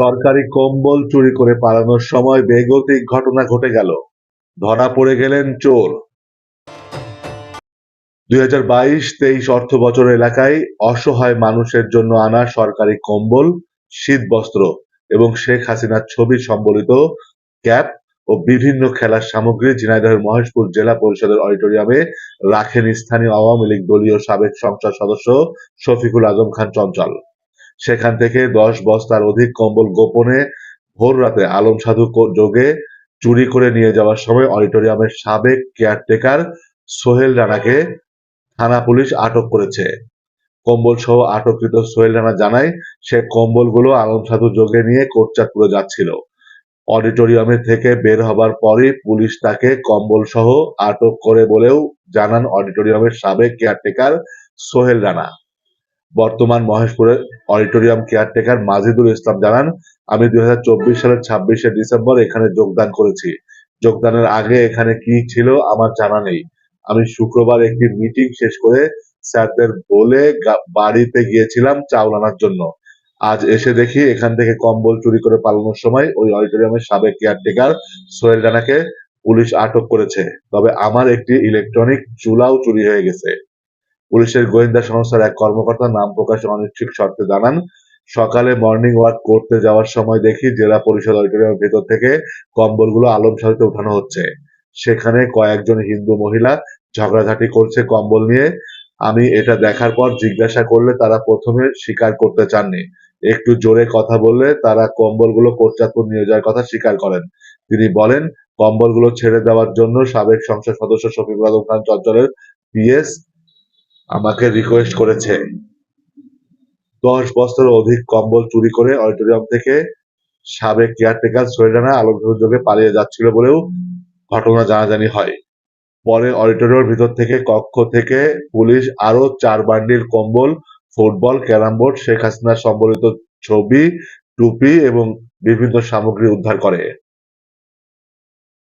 সরকারি কম্বল চুরি করে পালানোর সময় বেগতিক ঘটনা ঘটে গেল। ধরা পড়ে গেলেন চোর। দুই হাজার বাইশ তেইশ অর্থ বছর এলাকায় অসহায় মানুষের জন্য আনা সরকারি কম্বল শীত বস্ত্র এবং শেখ হাসিনার ছবি সম্বলিত ক্যাপ ও বিভিন্ন খেলার সামগ্রী ঝিনাইদহের মহেশপুর জেলা পরিষদের অডিটোরিয়ামে রাখেন স্থানীয় আওয়ামী লীগ দলীয় সাবেক সংসদ সদস্য শফিকুল আজম খান চঞ্চল। সেখান থেকে দশ বস্তার অধিক কম্বল গোপনে ভোর রাতে আলম সাধু যোগে চুরি করে নিয়ে যাওয়ার সময় অডিটোরিয়ামের সাবেক কেয়ারটেকার সোহেল রানাকে থানা পুলিশ আটক করেছে। কম্বল সহ আটককৃত সোহেল রানা জানায়, সে কম্বলগুলো আলম সাধু যোগে নিয়ে কোটচাঁদপুরে যাচ্ছিল। অডিটোরিয়ামে থেকে বের হবার পরই পুলিশ তাকে কম্বল সহ আটক করে বলেও জানান অডিটোরিয়ামের সাবেক কেয়ারটেকার সোহেল রানা। বর্তমান মহেশপুরের অডিটোরিয়াম কেয়ারটেকার মাজিদুল ইসলাম জানান, আমি দুই সালের ছাব্বিশে ডিসেম্বর এখানে যোগদান করেছি। যোগদানের আগে এখানে কি ছিল আমার জানা নেই। আমি শুক্রবার একটি মিটিং শেষ করে স্যারদের বলে বাড়িতে গিয়েছিলাম চাউল আনার জন্য। আজ এসে দেখি এখান থেকে কম্বল চুরি করে পালানোর সময় ওই অডিটোরিয়ামের সাবেক কেয়ারটেকার সোহেল রানাকে পুলিশ আটক করেছে। তবে আমার একটি ইলেকট্রনিক চুলাও চুরি হয়ে গেছে। পুলিশের গোয়েন্দা সংস্থার এক কর্মকর্তা নাম প্রকাশে অনিচ্ছুক শর্তে জানান, সকালে মর্নিং ওয়াক করতে যাওয়ার সময় দেখি জেলা পরিষদ অডিটোরিয়ামের ভেতর থেকে কম্বলগুলো আলম সাহিতে উঠানো হচ্ছে। সেখানে কয়েকজন হিন্দু মহিলা ঝগড়াঝাটি করছে কম্বল নিয়ে। আমি এটা দেখার পর জিজ্ঞাসা করলে তারা প্রথমে স্বীকার করতে চাননি। একটু জোরে কথা বললে তারা কম্বলগুলো কোটচাঁদপুর নিয়ে যাওয়ার কথা স্বীকার করেন। তিনি বলেন, কম্বলগুলো ছেড়ে দেওয়ার জন্য সাবেক সংসদ সদস্য শফিকুল আজম খান চঞ্চলের পিএস আমাকে রিকোয়েস্ট করেছে। দশ বছর অধিক কম্বল চুরি করে অডিটোরিয়াম থেকে সাবেক কেয়ারটেকার সোহেল রানা আলোকযোগে পালিয়ে যাচ্ছিল বলেও ঘটনা জানাজানি হয়। পরে অডিটোরিয়ামের ভিতর থেকে কক্ষ থেকে পুলিশ আরও চার বান্ডিল কম্বল, ফুটবল, ক্যারাম বোর্ড, শেখ হাসিনার সম্বলিত ছবি, টুপি এবং বিভিন্ন সামগ্রী উদ্ধার করে।